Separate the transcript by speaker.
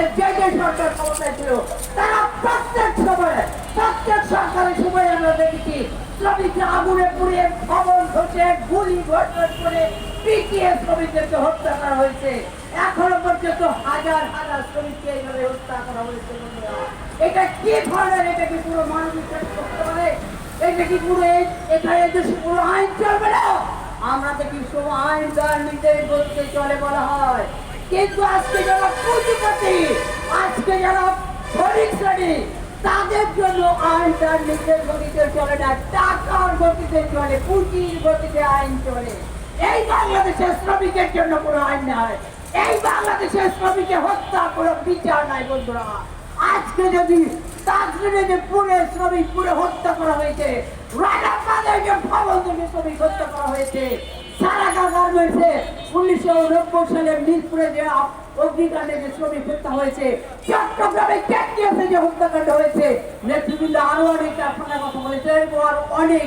Speaker 1: সরকার ক্ষমতায় ছিল, তারা প্রত্যেক সময়ে, প্রত্যেক সরকারের সময় আমরা দেখেছি শ্রমিককে আগুনে পুড়িয়ে ভবন ঘটে, গুলি ঘটনা করে পিটিয়ে শ্রমিকদেরকে হত্যা করা হয়েছে। এখনও পর্যন্ত হাজার হাজার শ্রমিককে এইভাবে হত্যা করা হয়েছে এটা কি ধরনের? এটা কি পুরো মানবিক করতে পারে এটা কি পুরো এই- দেশে পুরো আইন চলবে না? আমরা দেখি সব আইন তার নিজের গতিতে চলে বলা হয়। কিন্তু আজকে যারা পুঁজিপতি, আজকে যারা শ্রমিক শ্রেণি তাদের জন্য আইন তার নিজের গতিতে চলে না, টাকার গতিতে চলে, পুঁজির গতিতে আইন চলে। এই বাংলাদেশের শ্রমিকের জন্য কোনো আইন নাই। এই বাংলাদেশের শ্রমিকের হত্যা কোনো বিচার নাই, বন্ধুরা। আজকে যদি তাজরিনে যে পুরে শ্রমিক পুরে হত্যা করা হয়েছে রানাপালে যে ভবন শ্রমিক হত্যা করা হয়েছে সারাগা হয়েছে উনিশশো উনব্বই সালে মিরপুরে যে অগ্নিকাণ্ডে যে শ্রমিক হত্যা হয়েছে, চট্টগ্রামে কেন্দ্রীয়তে যে হত্যাকাণ্ড হয়েছে, নেতৃবৃন্দ আরও অনেক আপনার কথা বলেছে এরপর অনেক